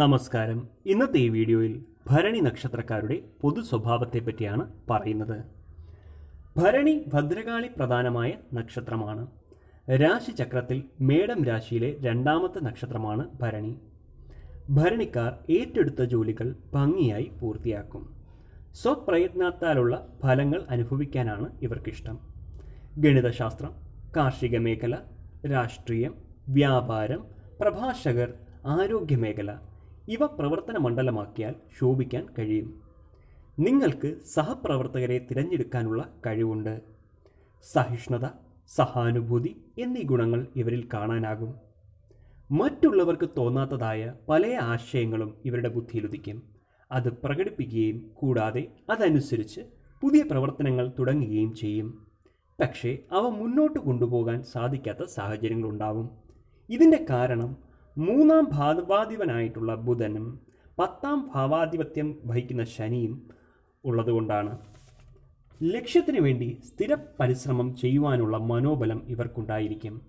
നമസ്കാരം. ഇന്നത്തെ ഈ വീഡിയോയിൽ ഭരണി നക്ഷത്രക്കാരുടെ പൊതു സ്വഭാവത്തെ പറ്റിയാണ് പറയുന്നത്. ഭരണി ഭദ്രകാളി പ്രധാനമായ നക്ഷത്രമാണ്. രാശിചക്രത്തിൽ മേടം രാശിയിലെ രണ്ടാമത്തെ നക്ഷത്രമാണ് ഭരണി. ഭരണിക്കാർ ഏറ്റെടുത്ത ജോലികൾ ഭംഗിയായി പൂർത്തിയാക്കും. സ്വപ്രയത്നത്താലുള്ള ഫലങ്ങൾ അനുഭവിക്കാനാണ് ഇവർക്കിഷ്ടം. ഗണിതശാസ്ത്രം കാർഷിക മേഖല രാഷ്ട്രീയം വ്യാപാരം പ്രഭാഷകർ ആരോഗ്യമേഖല ഇവ പ്രവർത്തന മണ്ഡലമാക്കിയാൽ ശോഭിക്കാൻ കഴിയും. നിങ്ങൾക്ക് സഹപ്രവർത്തകരെ തിരഞ്ഞെടുക്കാനുള്ള കഴിവുണ്ട്. സഹിഷ്ണുത സഹാനുഭൂതി എന്നീ ഗുണങ്ങൾ ഇവരിൽ കാണാനാകും. മറ്റുള്ളവർക്ക് തോന്നാത്തതായ പല ആശയങ്ങളും ഇവരുടെ ബുദ്ധിയിലുദിക്കും അത് പ്രകടിപ്പിക്കുകയും കൂടാതെ അതനുസരിച്ച് പുതിയ പ്രവർത്തനങ്ങൾ തുടങ്ങുകയും ചെയ്യും. പക്ഷേ അവ മുന്നോട്ട് കൊണ്ടുപോകാൻ സാധിക്കാത്ത സാഹചര്യങ്ങളുണ്ടാവും. ഇതിന്റെ കാരണം മൂന്നാം ഭാവാധിപനായിട്ടുള്ള ബുധനും പത്താം ഭാവാധിപത്യം വഹിക്കുന്ന ശനിയും ഉള്ളതുകൊണ്ടാണ്. ലക്ഷ്യത്തിനു വേണ്ടി സ്ഥിര പരിശ്രമം ചെയ്യുവാനുള്ള മനോബലം ഇവർക്കുണ്ടായിരിക്കും.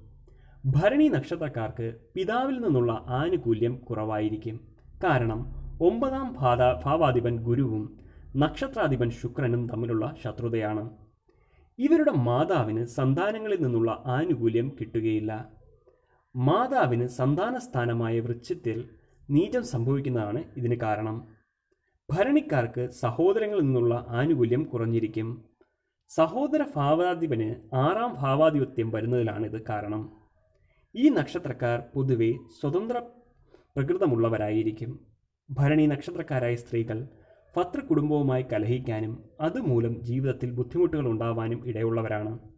ഭരണി നക്ഷത്രക്കാർക്ക് പിതാവിൽ നിന്നുള്ള ആനുകൂല്യം കുറവായിരിക്കും. കാരണം ഒമ്പതാം ഭാത ഭാവാധിപൻ ഗുരുവും നക്ഷത്രാധിപൻ ശുക്രനും തമ്മിലുള്ള ശത്രുതയാണ്. ഇവരുടെ മാതാവിന് സന്താനങ്ങളിൽ നിന്നുള്ള ആനുകൂല്യം കിട്ടുകയില്ല. മാതാവിന് സന്താനസ്ഥാനമായ വൃക്ഷത്തിൽ നീചം സംഭവിക്കുന്നതാണ് ഇതിന് കാരണം. ഭരണിക്കാർക്ക് സഹോദരങ്ങളിൽ നിന്നുള്ള ആനുകൂല്യം കുറഞ്ഞിരിക്കും. സഹോദര ഭാവാധിപന് ആറാം ഭാവാധിപത്യം വരുന്നതിലാണിത് കാരണം. ഈ നക്ഷത്രക്കാർ പൊതുവെ സ്വതന്ത്ര പ്രകൃതമുള്ളവരായിരിക്കും. ഭരണി നക്ഷത്രക്കാരായ സ്ത്രീകൾ പത്ര കുടുംബവുമായി കലഹിക്കാനും അതുമൂലം ജീവിതത്തിൽ ബുദ്ധിമുട്ടുകൾ ഉണ്ടാവാനും ഇടയുള്ളവരാണ്.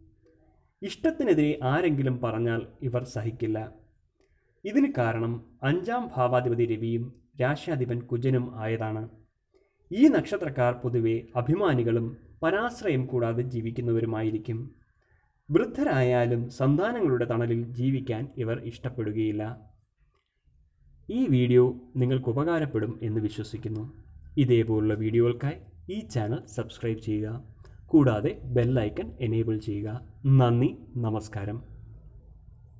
ഇഷ്ടത്തിനെതിരെ ആരെങ്കിലും പറഞ്ഞാൽ ഇവർ സഹിക്കില്ല. ഇതിന് കാരണം അഞ്ചാം ഭാവാധിപതി രവിയും രാശ്യാധിപൻ കുജനും ആയതാണ്. ഈ നക്ഷത്രക്കാർ പൊതുവെ അഭിമാനികളും പരാശ്രയം കൂടാതെ ജീവിക്കുന്നവരുമായിരിക്കും. വൃദ്ധരായാലും സന്താനങ്ങളുടെ തണലിൽ ജീവിക്കാൻ ഇവർ ഇഷ്ടപ്പെടുകയില്ല. ഈ വീഡിയോ നിങ്ങൾക്ക് ഉപകാരപ്പെടും എന്ന് വിശ്വസിക്കുന്നു. ഇതേപോലുള്ള വീഡിയോകൾക്കായി ഈ ചാനൽ സബ്സ്ക്രൈബ് ചെയ്യുക. കൂടാതെ ബെല്ലൈക്കൺ എനേബിൾ ചെയ്യുക. നന്ദി നമസ്കാരം.